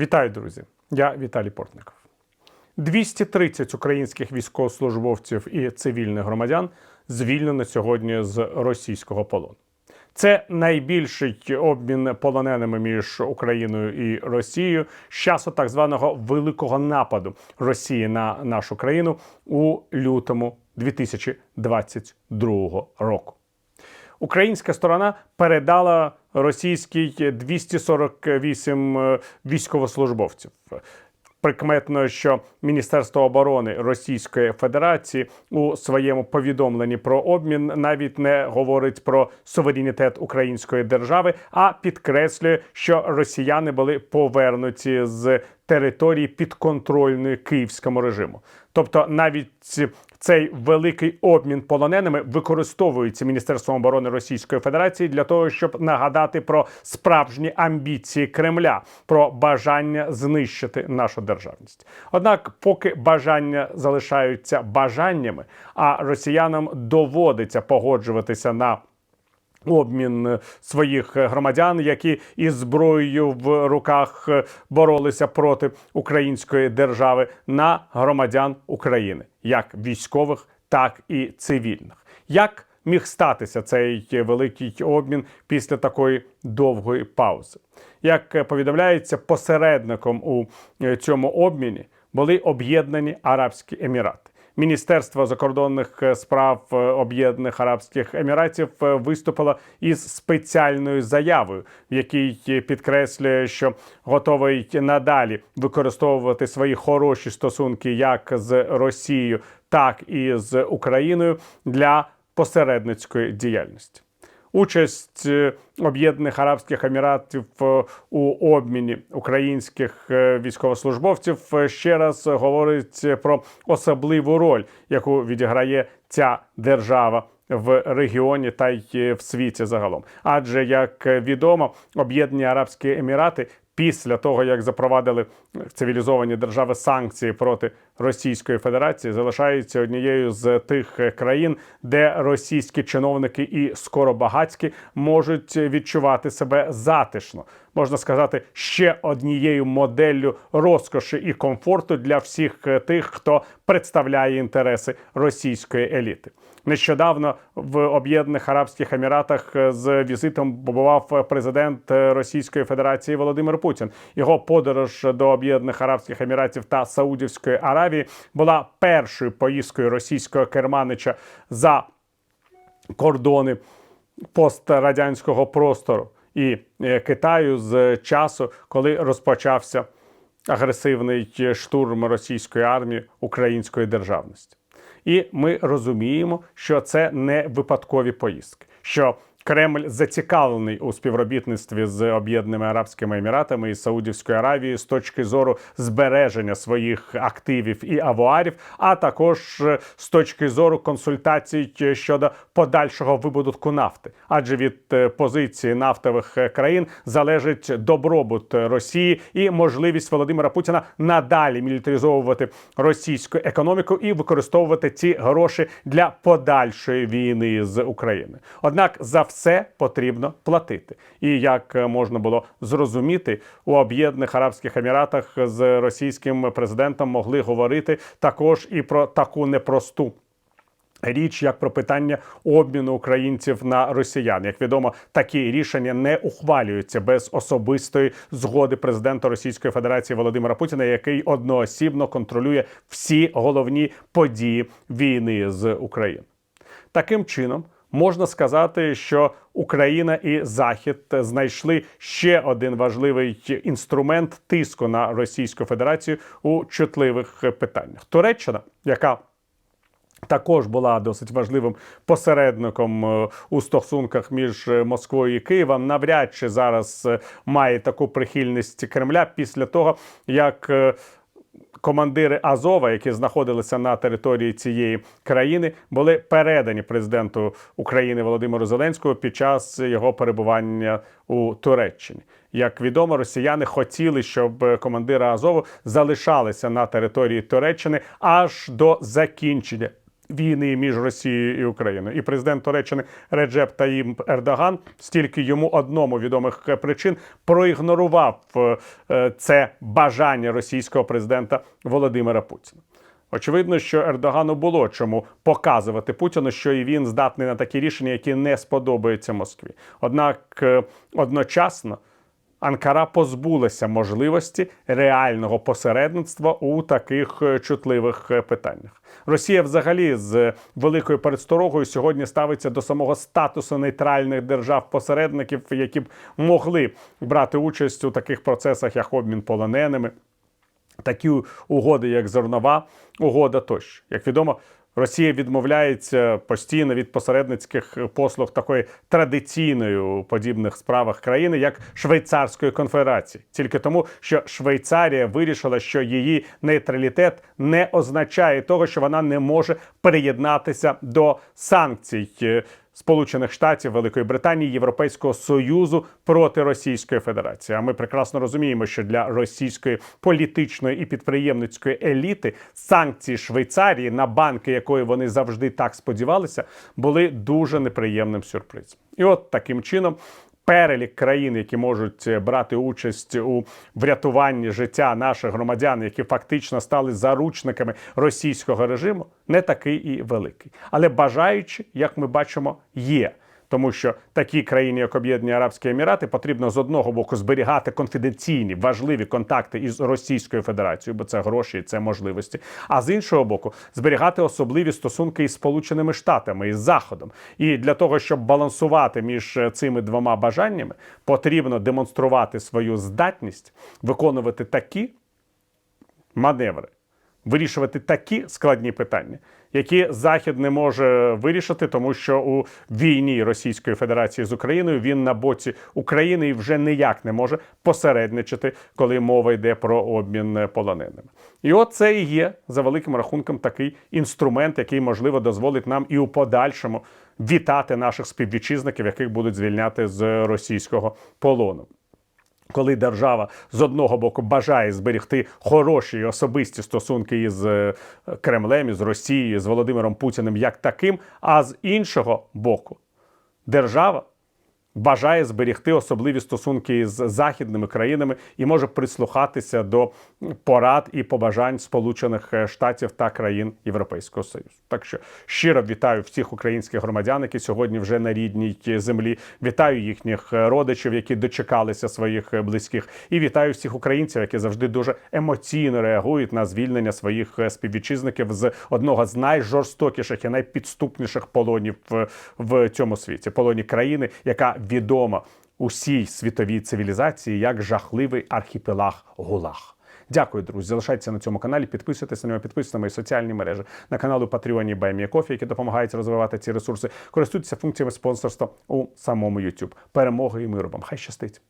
Вітаю, друзі! Я Віталій Портников. 230 українських військовослужбовців і цивільних громадян звільнено сьогодні з російського полону. Це найбільший обмін полоненими між Україною і Росією з часу так званого великого нападу Росії на нашу країну у лютому 2022 року. Українська сторона передала російській 248 е, військовослужбовців. Прикметно, що Міністерство оборони Російської Федерації у своєму повідомленні про обмін навіть не говорить про суверенітет української держави, а підкреслює, що росіяни були повернуті з території підконтрольної київському режиму. Тобто, навіть цей великий обмін полоненими використовується Міністерством оборони Російської Федерації для того, щоб нагадати про справжні амбіції Кремля, про бажання знищити нашу державність. Однак, поки бажання залишаються бажаннями, а росіянам доводиться погоджуватися на Обмін своїх громадян, які із зброєю в руках боролися проти української держави, на громадян України, як військових, так і цивільних. Як міг статися цей великий обмін після такої довгої паузи? Як повідомляється, посередником у цьому обміні були об'єднані Арабські Емірати. Міністерство закордонних справ Об'єднаних Арабських Еміратів виступило із спеціальною заявою, в якій підкреслює, що готовий надалі використовувати свої хороші стосунки як з Росією, так і з Україною для посередницької діяльності. Участь Об'єднаних Арабських Еміратів у обміні українських військовослужбовців ще раз говорить про особливу роль, яку відіграє ця держава. В регіоні та й в світі загалом, адже як відомо, об'єднані Арабські Емірати після того, як запровадили цивілізовані держави санкції проти Російської Федерації, залишаються однією з тих країн, де російські чиновники і скоробагацькі можуть відчувати себе затишно. Можна сказати, ще однією моделлю розкоші і комфорту для всіх тих, хто представляє інтереси російської еліти. Нещодавно в Об'єднаних Арабських Еміратах з візитом побував президент Російської Федерації Володимир Путін. Його подорож до Об'єднаних Арабських Еміратів та Саудівської Аравії була першою поїздкою російського керманича за кордони пострадянського простору і Китаю з часу, коли розпочався агресивний штурм російської армії української державності. І ми розуміємо, що це не випадкові поїздки. що Кремль зацікавлений у співробітництві з Об'єднаними Арабськими Еміратами і Саудівською Аравією з точки зору збереження своїх активів і авуарів, а також з точки зору консультацій щодо подальшого вибудутку нафти, адже від позиції нафтових країн залежить добробут Росії і можливість Володимира Путіна надалі мілітаризовувати російську економіку і використовувати ці гроші для подальшої війни з Україною. Однак за все потрібно платити. І як можна було зрозуміти, у Об'єднаних Арабських Еміратах з російським президентом могли говорити також і про таку непросту. Річ як про питання обміну українців на росіян, як відомо, такі рішення не ухвалюються без особистої згоди президента Російської Федерації Володимира Путіна, який одноосібно контролює всі головні події війни з Україною. Таким чином можна сказати, що Україна і Захід знайшли ще один важливий інструмент тиску на Російську Федерацію у чутливих питаннях. Туреччина, яка також була досить важливим посередником у стосунках між Москвою і Києвом. Навряд чи зараз має таку прихильність Кремля після того, як командири Азова, які знаходилися на території цієї країни, були передані президенту України Володимиру Зеленському під час його перебування у Туреччині. Як відомо, росіяни хотіли, щоб командири Азову залишалися на території Туреччини аж до закінчення війни між Росією і Україною. І президент Туреччини Реджеп Таїм Ердоган стільки йому одному відомих причин проігнорував е, це бажання російського президента Володимира Путіна. Очевидно, що Ердогану було чому показувати Путіну, що і він здатний на такі рішення, які не сподобаються Москві. Однак е, одночасно Анкара позбулася можливості реального посередництва у таких е, чутливих е, питаннях. Росія, взагалі, з великою пересторогою сьогодні ставиться до самого статусу нейтральних держав-посередників, які б могли брати участь у таких процесах, як обмін полоненими такі угоди, як зернова угода, тощо. Як відомо, Росія відмовляється постійно від посередницьких послуг такої традиційної у подібних справах країни, як Швейцарської конфедерації, тільки тому, що Швейцарія вирішила, що її нейтралітет не означає того, що вона не може приєднатися до санкцій. Сполучених Штатів, Великої Британії, Європейського Союзу проти Російської Федерації. А ми прекрасно розуміємо, що для російської політичної і підприємницької еліти санкції Швейцарії на банки, якої вони завжди так сподівалися, були дуже неприємним сюрпризом. І от таким чином. Перелік країн, які можуть е, брати участь у врятуванні життя наших громадян, які фактично стали заручниками російського режиму, не такий і великий. Але бажаючи, як ми бачимо, є. Тому що такі країни, як Об'єднані Арабські Емірати, потрібно з одного боку зберігати конфіденційні важливі контакти із Російською Федерацією, бо це гроші, це можливості. А з іншого боку, зберігати особливі стосунки із Сполученими Штатами із Заходом. І для того, щоб балансувати між е, цими двома бажаннями, потрібно демонструвати свою здатність виконувати такі маневри, вирішувати такі складні питання, які Захід не може вирішити, тому що у війні Російської Федерації з Україною він на боці України і вже ніяк не може посередничати, коли мова йде про обмін полоненими. І от це і є за великим рахунком такий інструмент, який можливо дозволить нам і у подальшому вітати наших співвітчизників, яких будуть звільняти з російського полону. Коли держава з одного боку бажає зберегти хороші особисті стосунки із е, Кремлем, із Росією, з Володимиром Путіним як таким, а з іншого боку, держава бажає зберегти особливі стосунки із західними країнами і може прислухатися до порад і побажань Сполучених Штатів та країн Європейського Союзу. Так що щиро вітаю всіх українських громадян, які сьогодні вже на рідній землі. Вітаю їхніх родичів, які дочекалися своїх близьких, і вітаю всіх українців, які завжди дуже емоційно реагують на звільнення своїх співвітчизників з одного з найжорстокіших і найпідступніших полонів в цьому світі полоні країни, яка відома усій світовій цивілізації як жахливий архіпелаг Гулаг. Дякую, друзі. Залишайтеся на цьому каналі, підписуйтесь на нього, підписуйтесь на мої соціальні мережі, на каналу Patreon Баймія Кофі, які допомагають розвивати ці ресурси. Користуйтеся функціями спонсорства у самому YouTube. Перемоги і миру вам. Хай щастить!